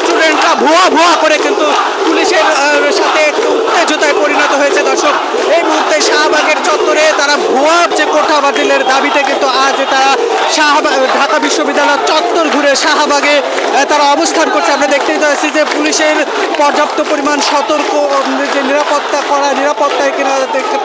স্টুডেন্টরা ভুয়া ভুয়া করে কিন্তু পুলিশের সাথে একটু উত্তেজতায় পরিণত হয়েছে দর্শক। এই মুহূর্তে শাহবাগের চত্বরে তারা ভুয়া যে কোঠা বাতিলের দাবিতে কিন্তু আজ তারা শাহবাগ ঢাকা বিশ্ববিদ্যালয়ের চত্বর ঘুরে শাহবাগে তারা অবস্থান করছে। আমরা দেখতেই পাচ্ছি যে পুলিশের পর্যাপ্ত পরিমাণ সতর্ক যে নিরাপত্তা করা নিরাপত্তায় কিনা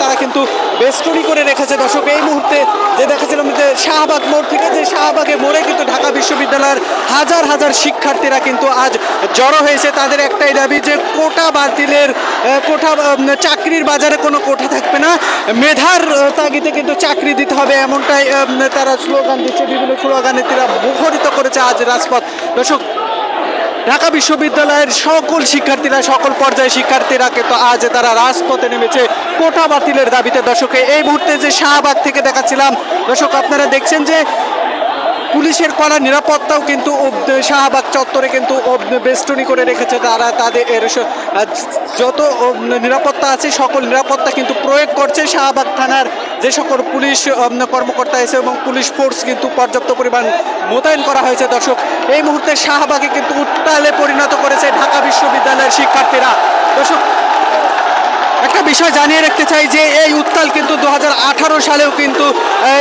তারা কিন্তু বেষ্টনী করে রেখেছে। দর্শক, এই মুহূর্তে যে দেখেছিলাম যে শাহবাগ মোড় থেকে যে শাহবাগে মোড়ে কিন্তু ঢাকা বিশ্ববিদ্যালয়ের হাজার হাজার শিক্ষার্থীরা কিন্তু আজ জড়ো হয়েছে। তাদের একটাই দাবি যে কোটা বাতিলের কোঠা চাকরির বাজারে কোনো কোঠা থাকবে না। মেধার তাগিদে কিন্তু চাকরি দিতে হবে এমনটাই তারা স্লোগান দিচ্ছে, বিভিন্ন স্লোগানে তারা মুখরিত করেছে আজ রাজপথ। দর্শক, ঢাকা বিশ্ববিদ্যালয়ের সকল শিক্ষার্থীরা, সকল পর্যায়ে শিক্ষার্থীরা কিন্তু আজ তারা রাজপথে নেমেছে কোটা বাতিলের দাবিতে। দর্শকে, এই মুহূর্তে যে শাহবাগ থেকে দেখাচ্ছিলাম, দর্শক, আপনারা দেখছেন যে পুলিশের করা নিরাপত্তাও কিন্তু শাহবাগ চত্বরে কিন্তু বেষ্টনী করে রেখেছে তারা, তাদের এর যত নিরাপত্তা আছে, সকল নিরাপত্তা কিন্তু প্রয়োগ করছে শাহবাগ থানার যে সকল পুলিশ কর্মকর্তা এসে এবং পুলিশ ফোর্স কিন্তু পর্যাপ্ত পরিমাণ মোতায়েন করা হয়েছে। দর্শক, এই মুহূর্তে শাহবাগে কিন্তু উত্তালে পরিণত করেছে ঢাকা বিশ্ববিদ্যালয়ের শিক্ষার্থীরা। দর্শক বিষয় জানিয়ে রাখতে চাই যে এই উত্তাল কিন্তু দু হাজার আঠারো সালেও কিন্তু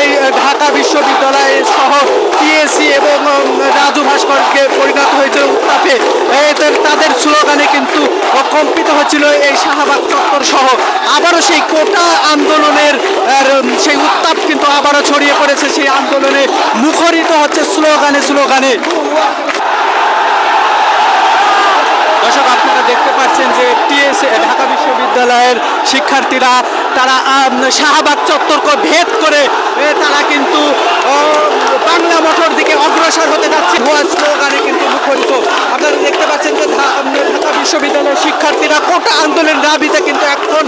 এই ঢাকা বিশ্ববিদ্যালয় সহ টিএসসি এবং রাজু ভাস্করকে পরিণত হয়েছে উত্তাপে। তাদের স্লোগানে কিন্তু কম্পিত হচ্ছিল এই শাহবাগ চত্বর সহ। আবারও সেই কোটা আন্দোলনের সেই উত্তাপ কিন্তু আবারও ছড়িয়ে পড়েছে। সেই আন্দোলনে মুখরিত হচ্ছে স্লোগানে স্লোগানে। দর্শক, আপনারা দেখতে পাচ্ছেন যে টিএস ঢাকা বিশ্ববিদ্যালয়ের শিক্ষার্থীরা, তারা শাহবাগ চত্বরকে ভেদ করে তারা কিন্তু বাংলা মোটর দিকে অগ্রসর হতে যাচ্ছে। ভুয়া স্লোগানে কিন্তু মুখরিত। আপনারা দেখতে পাচ্ছেন যে ঢাকা বিশ্ববিদ্যালয়ের শিক্ষার্থীরা কোটা আন্দোলন দাবিতে কিন্তু এখন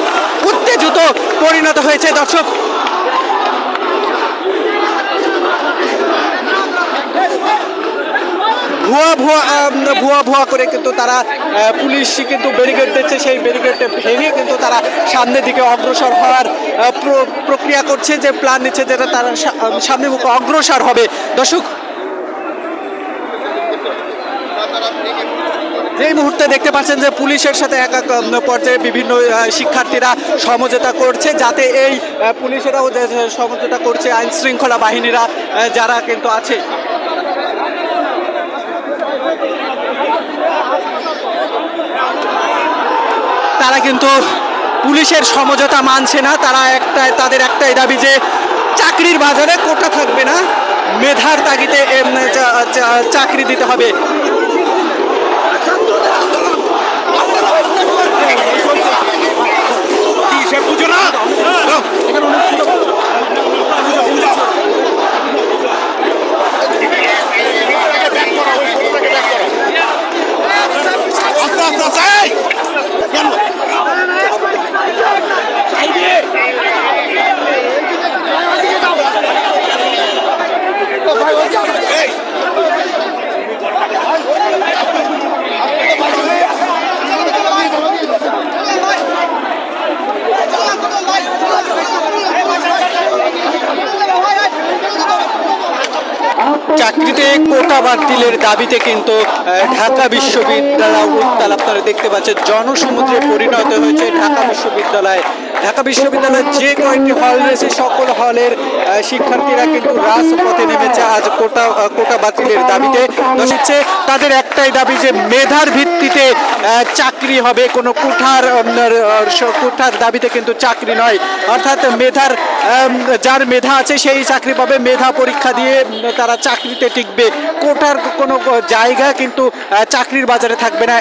উত্তেজিত পরিণত হয়েছে। দর্শক ভুয়া ভুয়া ভুয়া ভুয়া করে কিন্তু তারা পুলিশ কিন্তু ব্যারিকেড দিচ্ছে, সেই ব্যারিকেডে ভেঙে কিন্তু তারা সামনের দিকে অগ্রসর হওয়ার প্র- প্রক্রিয়া করছে যে প্ল্যান নিচ্ছে যেটা তারা সামনে মুখে অগ্রসর হবে। দর্শক এই মুহূর্তে দেখতে পাচ্ছেন যে পুলিশের সাথে এক এক পর্যায়ে বিভিন্ন শিক্ষার্থীরা সমঝোতা করছে, যাতে এই পুলিশেরাও সমঝোতা করছে আইন শৃঙ্খলা বাহিনীরা যারা কিন্তু আছে। তারা কিন্তু পুলিশের সমঝোতা মানছে না। তারা একটা তাদের একটাই দাবি যে চাকরির বাজারে কোটা থাকবে না। মেধার তাগিদে চাকরি দিতে হবে। চাকরিতে কোটা বাতিলের দাবিতে কিন্তু ঢাকা বিশ্ববিদ্যালয় উত্তাল। আপনারা দেখতে পাচ্ছেন, জনসমুদ্রে পরিণত হয়েছে ঢাকা বিশ্ববিদ্যালয় ঢাকা বিশ্ববিদ্যালয়ের যে কয়েকটি হল রয়েছে, সকল হলের শিক্ষার্থীরা কিন্তু রাজপথে নেমেছে। আজ কোটা কোটা বাতিলের দাবিতে হচ্ছে তাদের একটাই দাবি যে মেধার ভিত্তিতে চাকরি হবে। কোনো কুঠার কুঠার দাবিতে কিন্তু চাকরি নয়। অর্থাৎ মেধার যার মেধা আছে, সেই চাকরি পাবে। মেধা পরীক্ষা দিয়ে তারা চাকরিতে টিকবে। কোটার কোনো জায়গা কিন্তু চাকরির বাজারে থাকবে না।